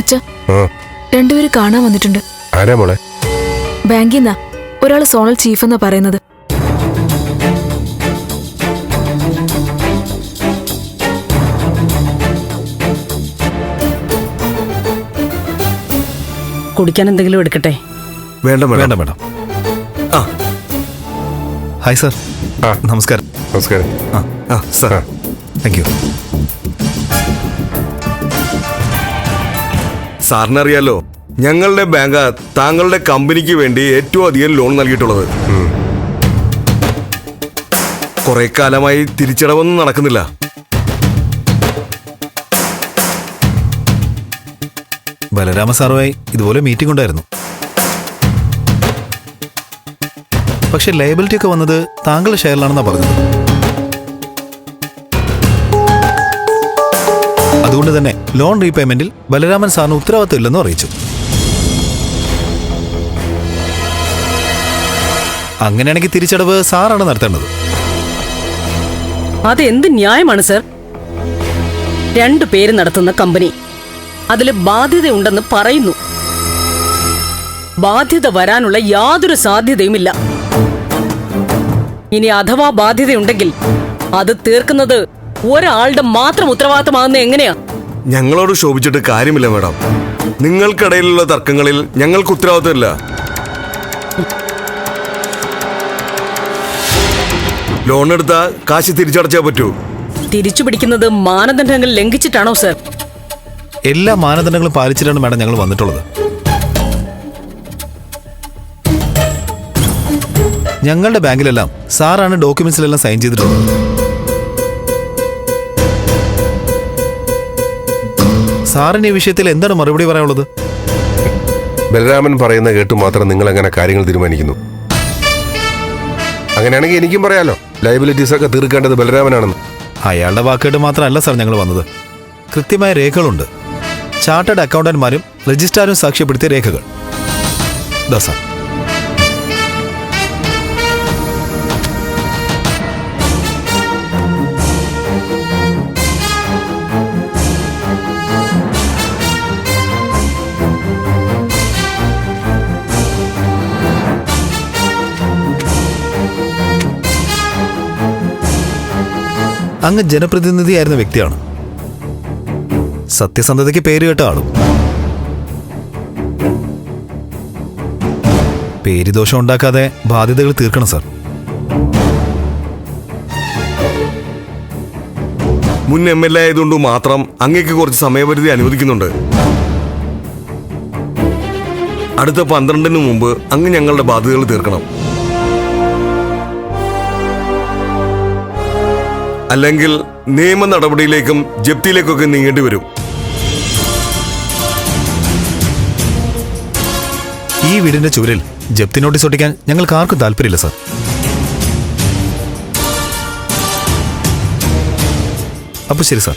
അച്ഛ രണ്ടുപേര് കാണാൻ വന്നിട്ടുണ്ട്. ആരാ മോളെ? ബാങ്കിൽ നിന്നാ ഒരാൾ സോണൽ ചീഫ് എന്നാ പറയുന്നത്. കുടിക്കാൻ എന്തെങ്കിലും എടുക്കട്ടെ? വേണ്ട വേണ്ട വേണ്ട മേഡം. ആ. Hi sir. നമസ്കാരം. നമസ്കാരം. ആ ആ സാർ. താങ്ക് യു സാറിനറിയാലോ ഞങ്ങളുടെ ബാങ്ക് താങ്കളുടെ കമ്പനിക്ക് വേണ്ടി ഏറ്റവും അധികം ലോൺ നൽകിയിട്ടുള്ളത്. കുറെ കാലമായി തിരിച്ചടവൊന്നും നടക്കുന്നില്ല. ബലരാമ സാറുമായി ഇതുപോലെ മീറ്റിംഗ് ഉണ്ടായിരുന്നു. പക്ഷെ ലയബിലിറ്റി ഒക്കെ വന്നത് താങ്കളുടെ ഷെയറിലാണെന്നാണ് പറഞ്ഞത്. അതുകൊണ്ട് തന്നെ ലോൺ റീപേയ്മെന്റിൽ ബലരാമൻ സാറിന് ഉത്തരവാദിത്തം ഇല്ലെന്നും അറിയിച്ചു. അങ്ങനെയാണെങ്കിൽ തിരിച്ചടവ് സാറാണ് നടത്തേണ്ടത്. അത് എന്ത് ന്യായമാണ് സർ? രണ്ടു പേര് നടത്തുന്ന കമ്പനി അതിൽ ബാധ്യതയുണ്ടെന്ന് പറയുന്നു. ബാധ്യത വരാനുള്ള യാതൊരു സാധ്യതയുമില്ല. ഇനി അഥവാ ബാധ്യതയുണ്ടെങ്കിൽ അത് തീർക്കുന്നത് ഒരാളുടെ മാത്രം ഉത്തരവാദിത്തമാകുന്ന എങ്ങനെയാ? ഞങ്ങളോട് ശോഭിച്ചിട്ട് കാര്യമില്ല മാഡം. നിങ്ങൾക്കിടയിലുള്ള തർക്കങ്ങളിൽ ഞങ്ങൾക്ക് ഉത്തരവാദിത്തമില്ല. ലോൺ എടുത്താ കാശ് തിരിച്ചടച്ചാ പറ്റൂ. തിരിച്ചു പിടിക്കുന്നത് മാനദണ്ഡങ്ങൾ ലംഘിച്ചിട്ടാണോ സർ? എല്ലാ മാനദണ്ഡങ്ങളും പാലിച്ചിട്ടാണ് മാഡം ഞങ്ങൾ വന്നിട്ടുള്ളത്. ഞങ്ങളുടെ ബാങ്കിലെല്ലാം സാറാണ് ഡോക്യുമെന്റ്സിലെല്ലാം സൈൻ ചെയ്തിട്ടുള്ളത്. സാറിന് ഈ വിഷയത്തിൽ എന്താണ് മറുപടി പറയാനുള്ളത്? ബലരാമൻ പറയുന്ന കേട്ട് മാത്രം നിങ്ങൾ അങ്ങനെ കാര്യങ്ങൾ തീരുമാനിക്കുന്നു. അങ്ങനെയാണെങ്കിൽ എനിക്കും പറയാലോ ലൈബിലിറ്റീസ് ഒക്കെ തീർക്കേണ്ടത് ബലരാമനാണെന്ന്. അയാളുടെ വാക്കേട്ട് മാത്രമല്ല സാർ ഞങ്ങൾ വന്നത്. കൃത്യമായ രേഖകളുണ്ട്. ചാർട്ടേഡ് അക്കൗണ്ടന്റ്മാരും രജിസ്ട്രാരും സാക്ഷ്യപ്പെടുത്തിയ രേഖകൾ. ദാ അങ്ങ് ജനപ്രതിനിധിയായിരുന്ന വ്യക്തിയാണ്. സത്യസന്ധതയ്ക്ക് പേര് കേട്ട ആളും. പേരുദോഷം ഉണ്ടാക്കാതെ ബാധ്യതകൾ തീർക്കണം സാർ. മുൻ എം എൽ എ ആയതുകൊണ്ട് മാത്രം അങ്ങേക്ക് കുറച്ച് സമയപരിധി അനുവദിക്കുന്നുണ്ട്. അടുത്ത പന്ത്രണ്ടിന് മുമ്പ് അങ്ങ് ഞങ്ങളുടെ ബാധ്യതകൾ തീർക്കണം. അല്ലെങ്കിൽ നിയമ നടപടിയിലേക്കും ജപ്തിയിലേക്കൊക്കെ നീങ്ങേണ്ടി വരും. ഈ വീടിന്റെ ചുവരിൽ ജപ്തി നോട്ടീസ് ഒട്ടിക്കാൻ ഞങ്ങൾക്ക് ആർക്കും താല്പര്യമില്ല സാർ. അപ്പൊ ശരി സാർ.